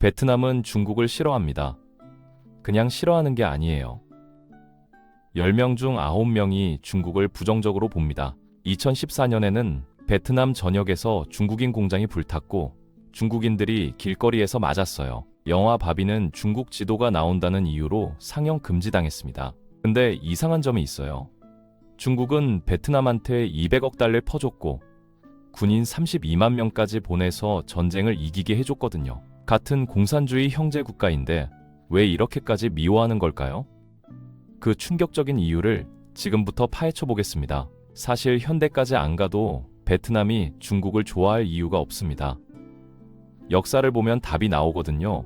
베트남은 중국을 싫어합니다. 그냥 싫어하는 게 아니에요. 10명 중 9명이 중국을 부정적으로 봅니다. 2014년에는 베트남 전역에서 중국인 공장이 불탔고 중국인들이 길거리에서 맞았어요. 영화 바비는 중국 지도가 나온다는 이유로 상영 금지당했습니다. 근데 이상한 점이 있어요. 중국은 베트남한테 200억 달러를 퍼줬고 군인 32만 명까지 보내서 전쟁을 이기게 해줬거든요. 같은 공산주의 형제 국가인데 왜 이렇게까지 미워하는 걸까요? 그 충격적인 이유를 지금부터 파헤쳐 보겠습니다. 사실 현대까지 안 가도 베트남이 중국을 좋아할 이유가 없습니다. 역사를 보면 답이 나오거든요.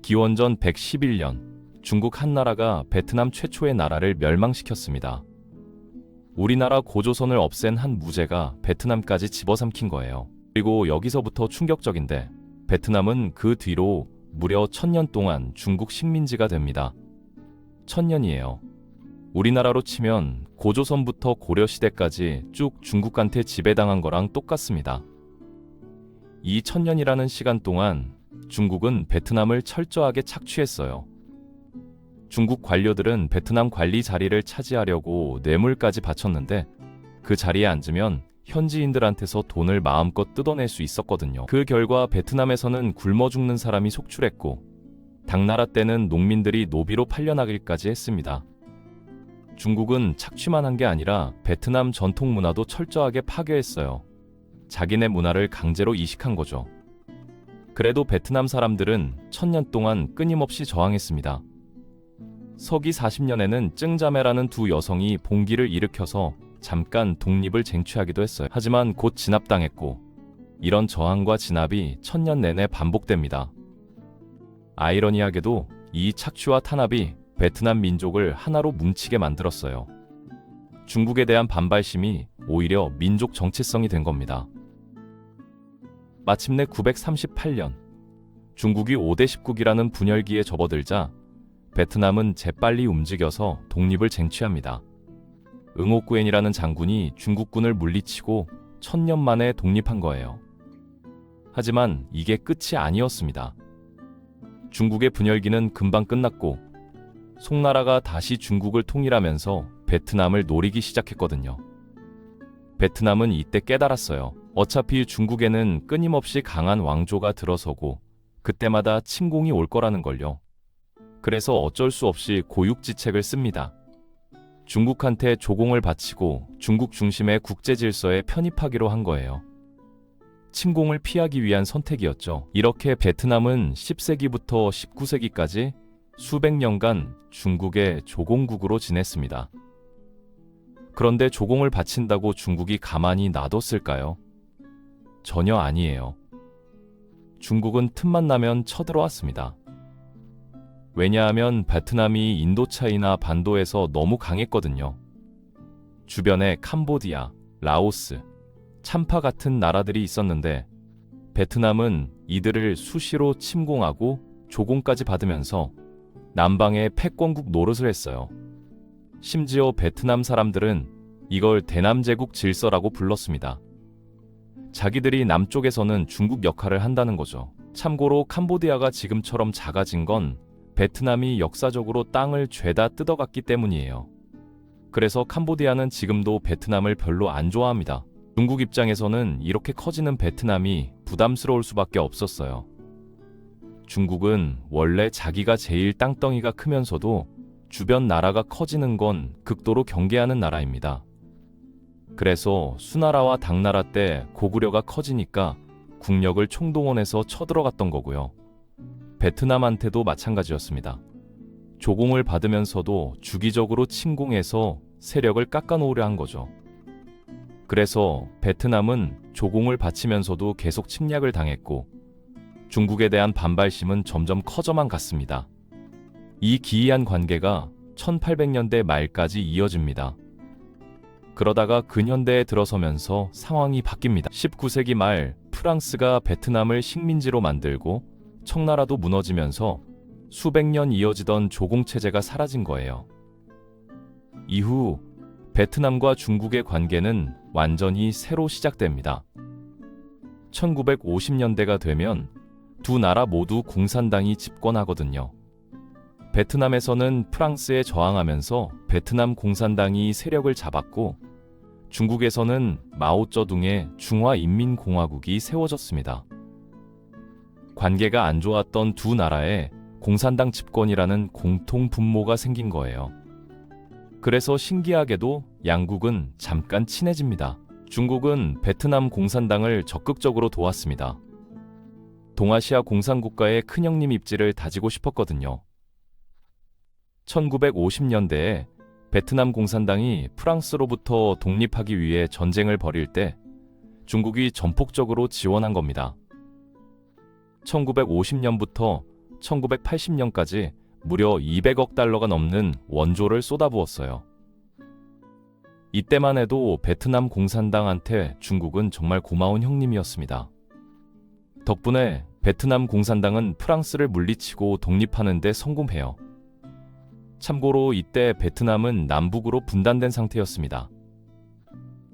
기원전 111년 중국 한나라가 베트남 최초의 나라를 멸망시켰습니다. 우리나라 고조선을 없앤 한 무제가 베트남까지 집어삼킨 거예요. 그리고 여기서부터 충격적인데 베트남은 그 뒤로 무려 천년 동안 중국 식민지가 됩니다. 천년이에요. 우리나라로 치면 고조선부터 고려시대까지 쭉 중국한테 지배당한 거랑 똑같습니다. 이 천년이라는 시간 동안 중국은 베트남을 철저하게 착취했어요. 중국 관료들은 베트남 관리 자리를 차지하려고 뇌물까지 바쳤는데 그 자리에 앉으면 현지인들한테서 돈을 마음껏 뜯어낼 수 있었거든요. 그 결과 베트남에서는 굶어 죽는 사람이 속출했고 당나라 때는 농민들이 노비로 팔려나기까지 했습니다. 중국은 착취만 한 게 아니라 베트남 전통 문화도 철저하게 파괴했어요. 자기네 문화를 강제로 이식한 거죠. 그래도 베트남 사람들은 천년 동안 끊임없이 저항했습니다. 서기 40년에는 증자매라는 두 여성이 봉기를 일으켜서 잠깐 독립을 쟁취하기도 했어요. 하지만 곧 진압당했고 이런 저항과 진압이 천년 내내 반복됩니다. 아이러니하게도 이 착취와 탄압이 베트남 민족을 하나로 뭉치게 만들었어요. 중국에 대한 반발심이 오히려 민족 정체성이 된 겁니다. 마침내 938년 중국이 5대 10국이라는 분열기에 접어들자 베트남은 재빨리 움직여서 독립을 쟁취합니다. 응옥구엔이라는 장군이 중국군을 물리치고 천년 만에 독립한 거예요. 하지만 이게 끝이 아니었습니다. 중국의 분열기는 금방 끝났고 송나라가 다시 중국을 통일하면서 베트남을 노리기 시작했거든요. 베트남은 이때 깨달았어요. 어차피 중국에는 끊임없이 강한 왕조가 들어서고 그때마다 침공이 올 거라는 걸요. 그래서 어쩔 수 없이 고육지책을 씁니다. 중국한테 조공을 바치고 중국 중심의 국제 질서에 편입하기로 한 거예요. 침공을 피하기 위한 선택이었죠. 이렇게 베트남은 10세기부터 19세기까지 수백 년간 중국의 조공국으로 지냈습니다. 그런데 조공을 바친다고 중국이 가만히 놔뒀을까요? 전혀 아니에요. 중국은 틈만 나면 쳐들어왔습니다. 왜냐하면 베트남이 인도차이나 반도에서 너무 강했거든요. 주변에 캄보디아, 라오스, 참파 같은 나라들이 있었는데 베트남은 이들을 수시로 침공하고 조공까지 받으면서 남방의 패권국 노릇을 했어요. 심지어 베트남 사람들은 이걸 대남제국 질서라고 불렀습니다. 자기들이 남쪽에서는 중국 역할을 한다는 거죠. 참고로 캄보디아가 지금처럼 작아진 건 베트남이 역사적으로 땅을 죄다 뜯어갔기 때문이에요. 그래서 캄보디아는 지금도 베트남을 별로 안 좋아합니다. 중국 입장에서는 이렇게 커지는 베트남이 부담스러울 수밖에 없었어요. 중국은 원래 자기가 제일 땅덩이가 크면서도 주변 나라가 커지는 건 극도로 경계하는 나라입니다. 그래서 수나라와 당나라 때 고구려가 커지니까 국력을 총동원해서 쳐들어갔던 거고요. 베트남한테도 마찬가지였습니다. 조공을 받으면서도 주기적으로 침공해서 세력을 깎아놓으려 한 거죠. 그래서 베트남은 조공을 바치면서도 계속 침략을 당했고 중국에 대한 반발심은 점점 커져만 갔습니다. 이 기이한 관계가 1800년대 말까지 이어집니다. 그러다가 근현대에 들어서면서 상황이 바뀝니다. 19세기 말 프랑스가 베트남을 식민지로 만들고 청나라도 무너지면서 수백 년 이어지던 조공체제가 사라진 거예요. 이후 베트남과 중국의 관계는 완전히 새로 시작됩니다. 1950년대가 되면 두 나라 모두 공산당이 집권하거든요. 베트남에서는 프랑스에 저항하면서 베트남 공산당이 세력을 잡았고 중국에서는 마오쩌둥의 중화인민공화국이 세워졌습니다. 관계가 안 좋았던 두 나라에 공산당 집권이라는 공통 분모가 생긴 거예요. 그래서 신기하게도 양국은 잠깐 친해집니다. 중국은 베트남 공산당을 적극적으로 도왔습니다. 동아시아 공산국가의 큰형님 입지를 다지고 싶었거든요. 1950년대에 베트남 공산당이 프랑스로부터 독립하기 위해 전쟁을 벌일 때 중국이 전폭적으로 지원한 겁니다. 1950년부터 1980년까지 무려 200억 달러가 넘는 원조를 쏟아부었어요. 이때만 해도 베트남 공산당한테 중국은 정말 고마운 형님이었습니다. 덕분에 베트남 공산당은 프랑스를 물리치고 독립하는 데 성공해요. 참고로 이때 베트남은 남북으로 분단된 상태였습니다.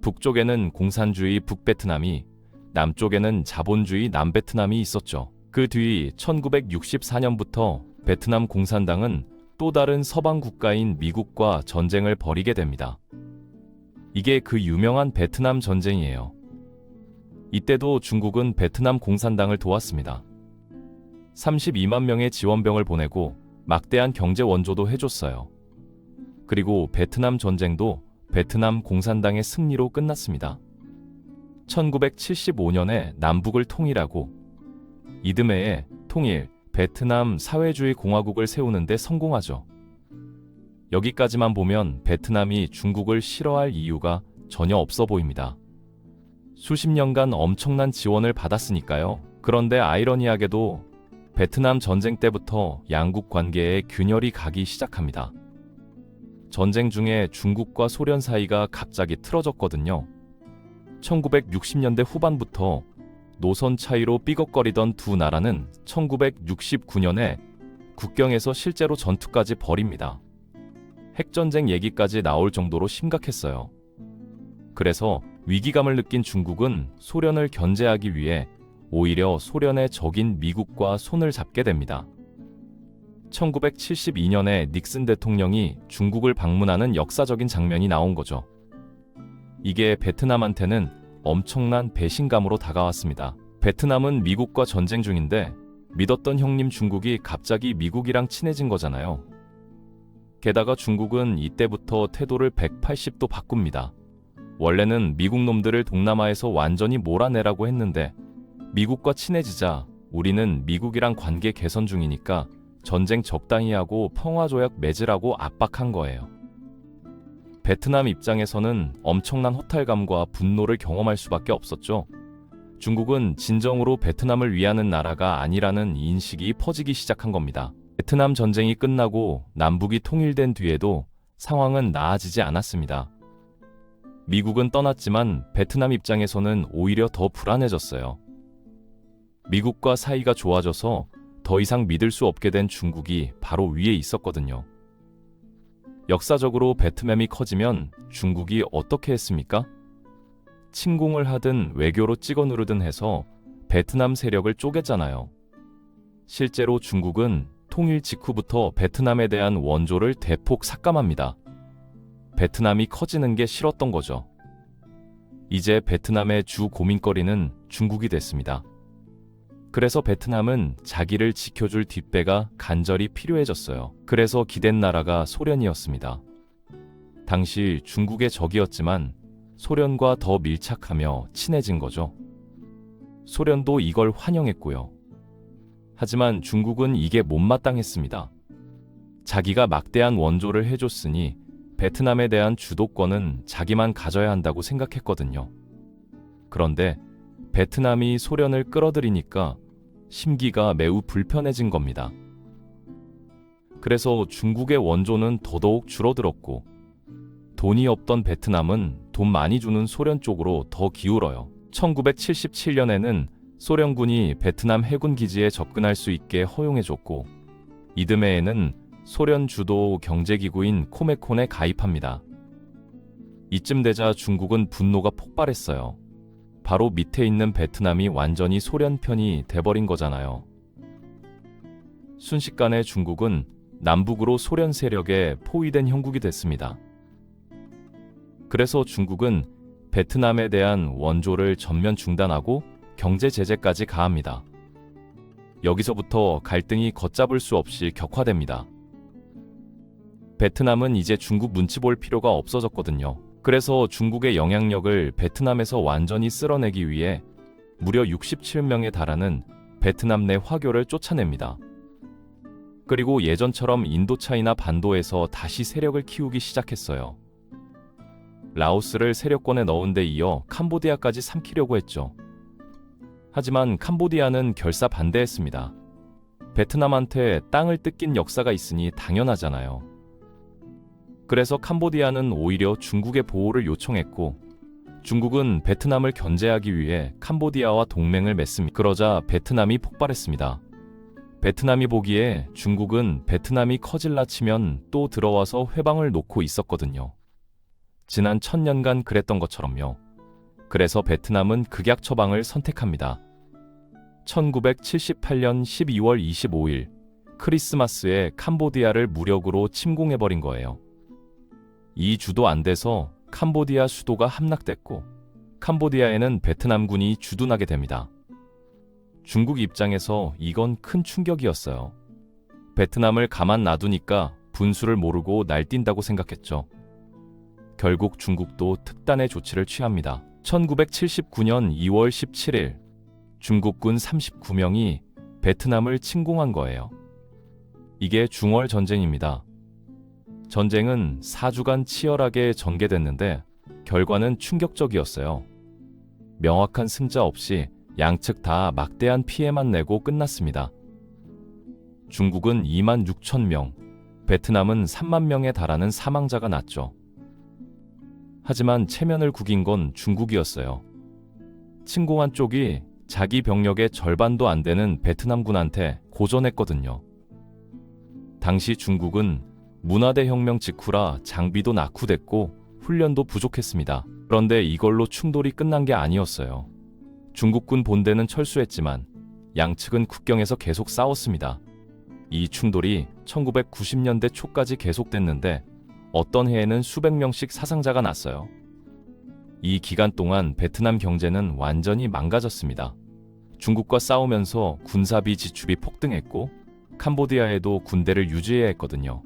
북쪽에는 공산주의 북베트남이, 남쪽에는 자본주의 남베트남이 있었죠. 그 뒤 1964년부터 베트남 공산당은 또 다른 서방 국가인 미국과 전쟁을 벌이게 됩니다. 이게 그 유명한 베트남 전쟁이에요. 이때도 중국은 베트남 공산당을 도왔습니다. 32만 명의 지원병을 보내고 막대한 경제 원조도 해줬어요. 그리고 베트남 전쟁도 베트남 공산당의 승리로 끝났습니다. 1975년에 남북을 통일하고 이듬해에 통일 베트남 사회주의 공화국을 세우는데 성공하죠. 여기까지만 보면 베트남이 중국을 싫어할 이유가 전혀 없어 보입니다. 수십 년간 엄청난 지원을 받았으니까요. 그런데 아이러니하게도 베트남 전쟁 때부터 양국 관계에 균열이 가기 시작합니다. 전쟁 중에 중국과 소련 사이가 갑자기 틀어졌거든요. 1960년대 후반부터 노선 차이로 삐걱거리던 두 나라는 1969년에 국경에서 실제로 전투까지 벌입니다. 핵전쟁 얘기까지 나올 정도로 심각했어요. 그래서 위기감을 느낀 중국은 소련을 견제하기 위해 오히려 소련의 적인 미국과 손을 잡게 됩니다. 1972년에 닉슨 대통령이 중국을 방문하는 역사적인 장면이 나온 거죠. 이게 베트남한테는 엄청난 배신감으로 다가왔습니다. 베트남은 미국과 전쟁 중인데 믿었던 형님 중국이 갑자기 미국이랑 친해진 거잖아요. 게다가 중국은 이때부터 태도를 180도 바꿉니다. 원래는 미국 놈들을 동남아에서 완전히 몰아내라고 했는데 미국과 친해지자 우리는 미국이랑 관계 개선 중이니까 전쟁 적당히 하고 평화조약 맺으라고 압박한 거예요. 베트남 입장에서는 엄청난 허탈감과 분노를 경험할 수밖에 없었죠. 중국은 진정으로 베트남을 위하는 나라가 아니라는 인식이 퍼지기 시작한 겁니다. 베트남 전쟁이 끝나고 남북이 통일된 뒤에도 상황은 나아지지 않았습니다. 미국은 떠났지만 베트남 입장에서는 오히려 더 불안해졌어요. 미국과 사이가 좋아져서 더 이상 믿을 수 없게 된 중국이 바로 위에 있었거든요. 역사적으로 베트남이 커지면 중국이 어떻게 했습니까? 침공을 하든 외교로 찍어 누르든 해서 베트남 세력을 쪼갰잖아요. 실제로 중국은 통일 직후부터 베트남에 대한 원조를 대폭 삭감합니다. 베트남이 커지는 게 싫었던 거죠. 이제 베트남의 주 고민거리는 중국이 됐습니다. 그래서 베트남은 자기를 지켜줄 뒷배가 간절히 필요해졌어요. 그래서 기댄 나라가 소련이었습니다. 당시 중국의 적이었지만 소련과 더 밀착하며 친해진 거죠. 소련도 이걸 환영했고요. 하지만 중국은 이게 못마땅했습니다. 자기가 막대한 원조를 해줬으니 베트남에 대한 주도권은 자기만 가져야 한다고 생각했거든요. 그런데 베트남이 소련을 끌어들이니까 심기가 매우 불편해진 겁니다. 그래서 중국의 원조는 더더욱 줄어들었고 돈이 없던 베트남은 돈 많이 주는 소련 쪽으로 더 기울어요. 1977년에는 소련군이 베트남 해군 기지에 접근할 수 있게 허용해줬고 이듬해에는 소련 주도 경제기구인 코메콘에 가입합니다. 이쯤 되자 중국은 분노가 폭발했어요. 바로 밑에 있는 베트남이 완전히 소련 편이 돼버린 거잖아요. 순식간에 중국은 남북으로 소련 세력에 포위된 형국이 됐습니다. 그래서 중국은 베트남에 대한 원조를 전면 중단하고 경제 제재까지 가합니다. 여기서부터 갈등이 걷잡을 수 없이 격화됩니다. 베트남은 이제 중국 눈치 볼 필요가 없어졌거든요. 그래서 중국의 영향력을 베트남에서 완전히 쓸어내기 위해 무려 67명에 달하는 베트남 내 화교를 쫓아냅니다. 그리고 예전처럼 인도차이나 반도에서 다시 세력을 키우기 시작했어요. 라오스를 세력권에 넣은 데 이어 캄보디아까지 삼키려고 했죠. 하지만 캄보디아는 결사 반대했습니다. 베트남한테 땅을 뜯긴 역사가 있으니 당연하잖아요. 그래서 캄보디아는 오히려 중국의 보호를 요청했고 중국은 베트남을 견제하기 위해 캄보디아와 동맹을 맺습니다. 그러자 베트남이 폭발했습니다. 베트남이 보기에 중국은 베트남이 커질라 치면 또 들어와서 회방을 놓고 있었거든요. 지난 천년간 그랬던 것처럼요. 그래서 베트남은 극약 처방을 선택합니다. 1978년 12월 25일 크리스마스에 캄보디아를 무력으로 침공해버린 거예요. 이 주도 안 돼서 캄보디아 수도가 함락됐고 캄보디아에는 베트남군이 주둔하게 됩니다. 중국 입장에서 이건 큰 충격이었어요. 베트남을 가만 놔두니까 분수를 모르고 날뛴다고 생각했죠. 결국 중국도 특단의 조치를 취합니다. 1979년 2월 17일 중국군 39명이 베트남을 침공한 거예요. 이게 중월 전쟁입니다. 전쟁은 4주간 치열하게 전개됐는데 결과는 충격적이었어요. 명확한 승자 없이 양측 다 막대한 피해만 내고 끝났습니다. 중국은 2만 6천 명, 베트남은 3만 명에 달하는 사망자가 났죠. 하지만 체면을 구긴 건 중국이었어요. 침공한 쪽이 자기 병력의 절반도 안 되는 베트남군한테 고전했거든요. 당시 중국은 문화대 혁명 직후라 장비도 낙후됐고 훈련도 부족했습니다. 그런데 이걸로 충돌이 끝난 게 아니었어요. 중국군 본대는 철수했지만 양측은 국경에서 계속 싸웠습니다. 이 충돌이 1990년대 초까지 계속됐는데 어떤 해에는 수백 명씩 사상자가 났어요. 이 기간 동안 베트남 경제는 완전히 망가졌습니다. 중국과 싸우면서 군사비 지출이 폭등했고 캄보디아에도 군대를 유지해야 했거든요.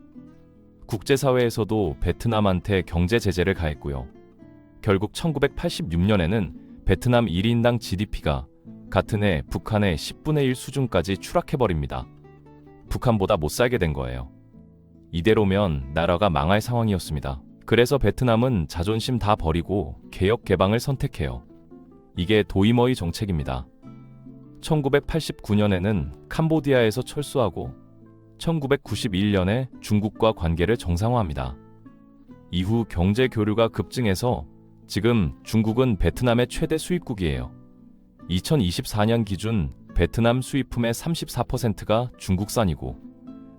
국제사회에서도 베트남한테 경제 제재를 가했고요. 결국 1986년에는 베트남 1인당 GDP가 같은 해 북한의 10분의 1 수준까지 추락해버립니다. 북한보다 못 살게 된 거예요. 이대로면 나라가 망할 상황이었습니다. 그래서 베트남은 자존심 다 버리고 개혁 개방을 선택해요. 이게 도이머의 정책입니다. 1989년에는 캄보디아에서 철수하고 1991년에 중국과 관계를 정상화합니다. 이후 경제 교류가 급증해서 지금 중국은 베트남의 최대 수입국이에요. 2024년 기준 베트남 수입품의 34%가 중국산이고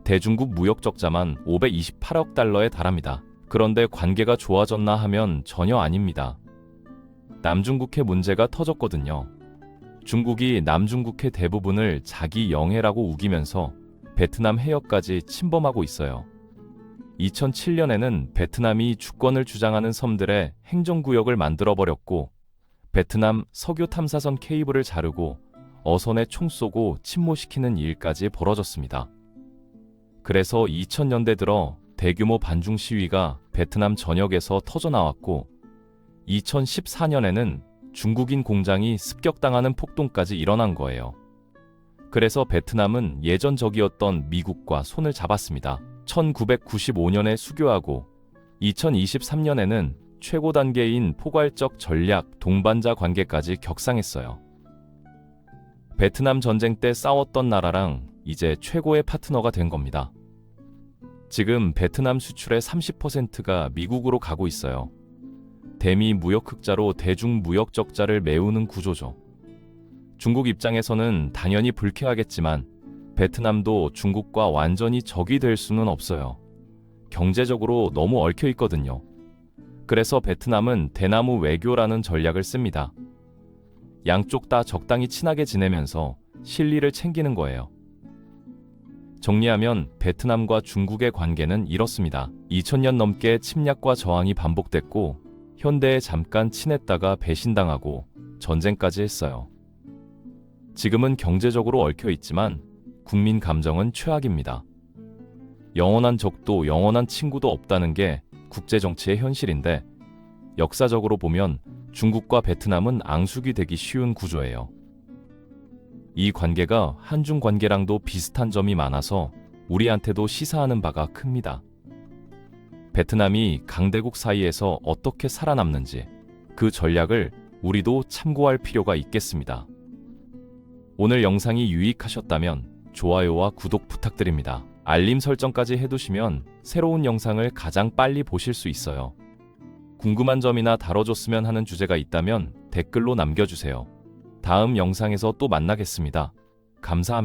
대중국 무역 적자만 528억 달러에 달합니다. 그런데 관계가 좋아졌나 하면 전혀 아닙니다. 남중국해 문제가 터졌거든요. 중국이 남중국해 대부분을 자기 영해라고 우기면서 베트남 해역까지 침범하고 있어요. 2007년에는 베트남이 주권을 주장하는 섬들의 행정구역을 만들어버렸고, 베트남 석유 탐사선 케이블을 자르고 어선에 총 쏘고 침몰시키는 일까지 벌어졌습니다. 그래서 2000년대 들어 대규모 반중 시위가 베트남 전역에서 터져나왔고 2014년에는 중국인 공장이 습격당하는 폭동까지 일어난 거예요. 그래서 베트남은 예전 적이었던 미국과 손을 잡았습니다. 1995년에 수교하고 2023년에는 최고 단계인 포괄적 전략 동반자 관계까지 격상했어요. 베트남 전쟁 때 싸웠던 나라랑 이제 최고의 파트너가 된 겁니다. 지금 베트남 수출의 30%가 미국으로 가고 있어요. 대미 무역 흑자로 대중 무역 적자를 메우는 구조죠. 중국 입장에서는 당연히 불쾌하겠지만 베트남도 중국과 완전히 적이 될 수는 없어요. 경제적으로 너무 얽혀 있거든요. 그래서 베트남은 대나무 외교라는 전략을 씁니다. 양쪽 다 적당히 친하게 지내면서 실리를 챙기는 거예요. 정리하면 베트남과 중국의 관계는 이렇습니다. 2000년 넘게 침략과 저항이 반복됐고 현대에 잠깐 친했다가 배신당하고 전쟁까지 했어요. 지금은 경제적으로 얽혀 있지만 국민 감정은 최악입니다. 영원한 적도 영원한 친구도 없다는 게 국제 정치의 현실인데 역사적으로 보면 중국과 베트남은 앙숙이 되기 쉬운 구조예요. 이 관계가 한중 관계랑도 비슷한 점이 많아서 우리한테도 시사하는 바가 큽니다. 베트남이 강대국 사이에서 어떻게 살아남는지 그 전략을 우리도 참고할 필요가 있겠습니다. 오늘 영상이 유익하셨다면 좋아요와 구독 부탁드립니다. 알림 설정까지 해두시면 새로운 영상을 가장 빨리 보실 수 있어요. 궁금한 점이나 다뤄줬으면 하는 주제가 있다면 댓글로 남겨주세요. 다음 영상에서 또 만나겠습니다. 감사합니다.